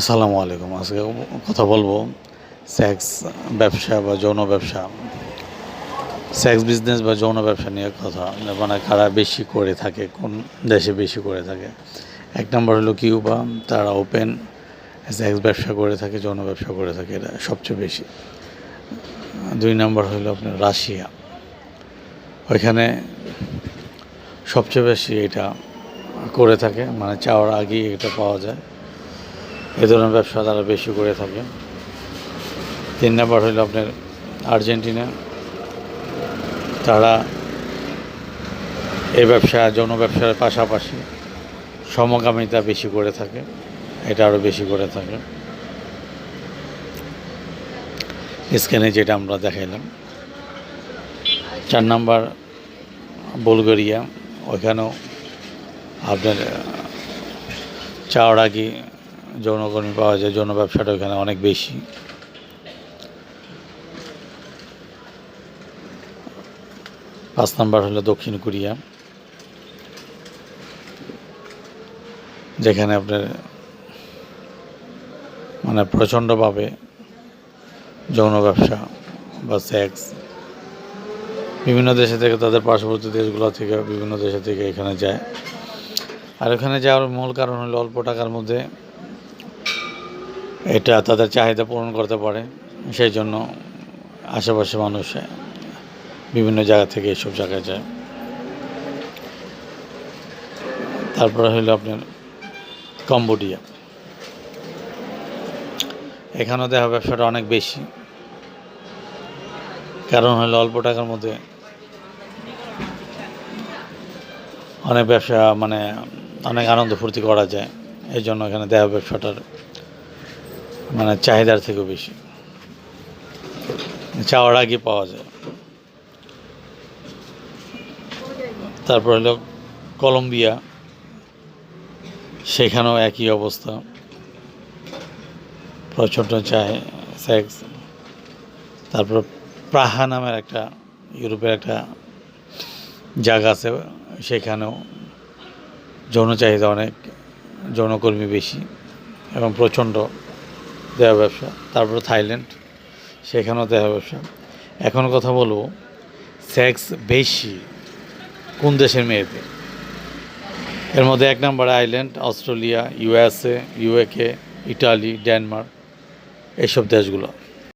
আসসালামু আলাইকুম। আজকে কথা বলব সেক্স ব্যবসা বা যৌন ব্যবসা। সেক্স বিজনেস বা যৌন ব্যবসা নিয়ে কথা মানে কারা বেশি করে থাকে, কোন দেশে বেশি করে থাকে। এক নম্বর হলো কিউবা, তারা ওপেন সেক্স ব্যবসা করে থাকে, যৌন ব্যবসা করে থাকে, এটা সবচেয়ে বেশি। দুই নম্বর হলো আপনার রাশিয়া। ওইখানে সবচেয়ে বেশি এটা করে থাকে মানে চাওয়ার আগেই এটা পাওয়া যায়। এ ধরনের ব্যবসা তারা বেশি করে থাকে। তিন নম্বর হইল আপনার আর্জেন্টিনা। তারা এই ব্যবসা, যৌন ব্যবসার পাশাপাশি সমকামিতা বেশি করে থাকে, এটা আরও বেশি করে থাকে। স্ক্যানে যেটা আমরা দেখাইলাম। চার নাম্বার, বুলগেরিয়া। ওইখানেও আপনার চাওড়াকি যৌনকর্মী পাওয়া যায়, যৌন ব্যবসাটা ওখানে অনেক বেশি। পাঁচ নাম্বার হলো দক্ষিণ কোরিয়া। যেখানে আপনার মানে প্রচণ্ডভাবে যৌন ব্যবসা বা সেক্স। বিভিন্ন দেশে থেকে তাদের পার্শ্ববর্তী দেশগুলো থেকে বিভিন্ন দেশে থেকে এখানে যায়। আর এখানে যাওয়ার মূল কারণ হলো অল্প টাকার মধ্যে এটা তাদের চাহিদা পূরণ করতে পারে, সেই জন্য আশেপাশে মানুষ বিভিন্ন জায়গা থেকে এসব জায়গায় যায়। তারপরে হইল আপনার কম্বোডিয়া। এখানেও দেখা ব্যবসাটা অনেক বেশি। কারণ হলো অল্প টাকার মধ্যে অনেক ব্যবসা মানে অনেক আনন্দ ফুর্তি করা যায়, এই জন্য এখানে দেহ ব্যবসাটার মানে চাহিদার থেকেও বেশি। চাওয়ার আগে পাওয়া যায়। তারপর হলো কলম্বিয়া। সেখানেও একই অবস্থা। প্রচণ্ড চায়, সেক্স। তারপর প্রাহা নামের একটা ইউরোপের একটা জায়গা আছে, সেখানেও যৌন চাহিদা অনেক, যৌনকর্মী বেশি এবং প্রচণ্ড। দেহ ব্যবসা, তারপর থাইল্যান্ড, সেখানেও দেহ ব্যবসা। এখন কথা বলব, সেক্স বেশি কোন দেশের মেয়েদের এর মধ্যে এক নম্বরে Ireland, Australia USA UK Italy, Denmark, এইসব দেশগুলো।